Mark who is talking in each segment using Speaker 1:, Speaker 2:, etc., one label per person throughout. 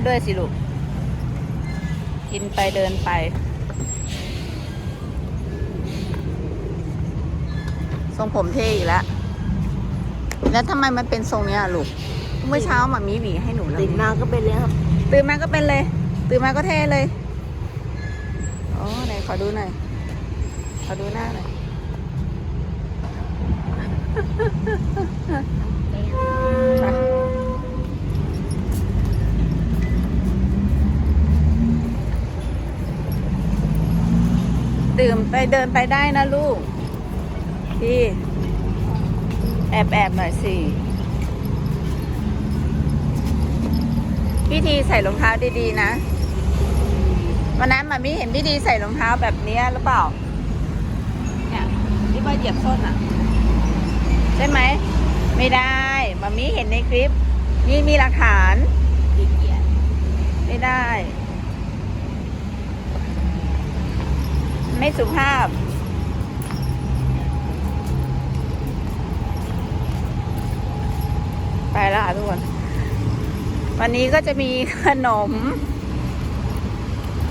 Speaker 1: มาด้วยสิลูก กินไปเดินไป ทรงผมเท่อีกแล้ว แล้วทำไมมันเป็นทรงเนี้ยลูก เมื่อเช้าหมามีหวีให้หนูแล้ว
Speaker 2: ตื่นมาก็เป็นเลยครับ
Speaker 1: ตื่นมาก็เป็นเลย ตื่นมาก็เท่เลยโอ้ไหนขอดูหน่อย ขอดูหน้าหน่อยไป ดื่มไปเดินไปได้นะลูก พี่ แอบแอบหน่อยสิพี่ทีใส่รองเท้าดีๆนะวันนั้นมามีเห็นพี่ดีใส่รองเท้าแบบเนี้ยหรือเปล่า เนี่ยที่ว่าเหยียบส้นอะ ใช่ไหม ไม่ได้มามีเห็นในคลิป นี่มีหลักฐาน
Speaker 2: ขี้เกียจ
Speaker 1: ไม่ได้ ไม่สุภาพ ไปแล้วค่ะทุกคน วันนี้ก็จะมีขนม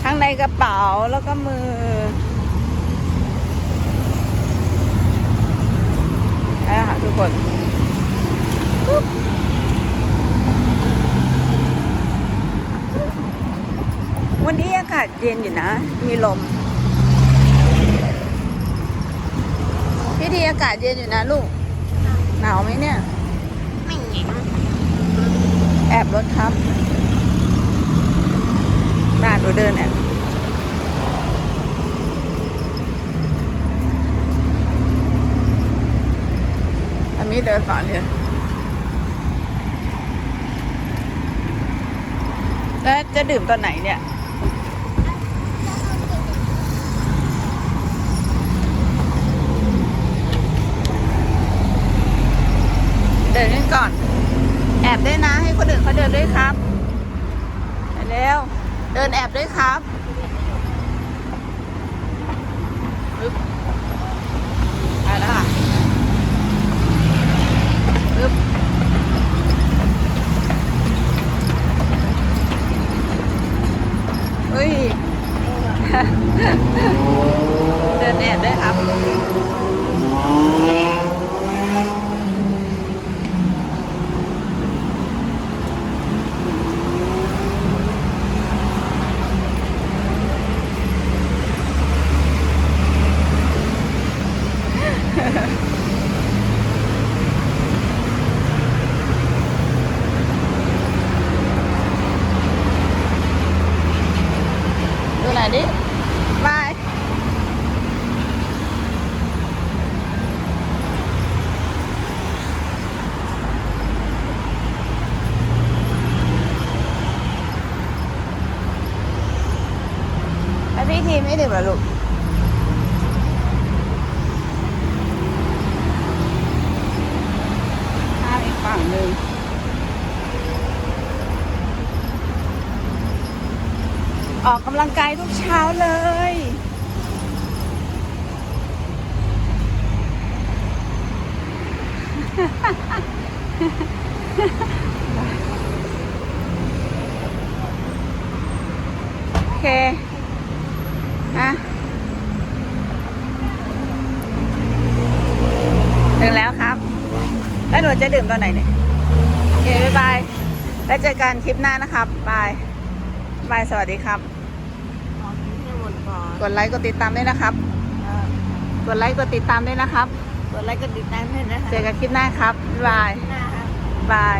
Speaker 1: ทั้งในกระเป๋าแล้วก็มือไปแล้วค่ะทุกคนวันนี้อากาศเย็นอยู่นะ มีลม ดีอากาศเย็นอยู่นะลูก หนาวไหมเนี่ย
Speaker 2: ไม่เหงียบ
Speaker 1: แอบรถครับด่านหนูเดินแอบอันนี้เดินก่อนเลยแล้วจะดื่มตอนไหนเนี่ย เดินกันก่อน แอ บด้วยนะ ให้คนอื่นเขาเดินด้วยครับไปเร็วเดินแอบด้วยครับปึ๊บไปแล้วค่ะปึ๊บเฮ้ย เดินแอบด้วยครับ ดูหน่อยดิบายแล้วพี่ทีไม่ดื่มเหรอลูกข้ามอีกฝั่งหนึ่ง ออกกำลังกายทุกเช้าเลย โอเคอะถึงแล้วครับ แล้วหนูจะดื่มตอนไหนเนี่ยโอเคบ๊ายบาย แล้วเจอกันคลิปหน้านะครับ บาย บาย สวัสดีครับ
Speaker 2: กินให้หมดก่อน
Speaker 1: กดไลค์กดติดตามด้วยนะครับ กดไลค์กดติดตามด้วยนะครับ
Speaker 2: กดไลค์กดติดตามด้วยนะคะ
Speaker 1: เจอกันคลิปหน้าครับบ๊ายบาย
Speaker 2: หน้าครับ
Speaker 1: บาย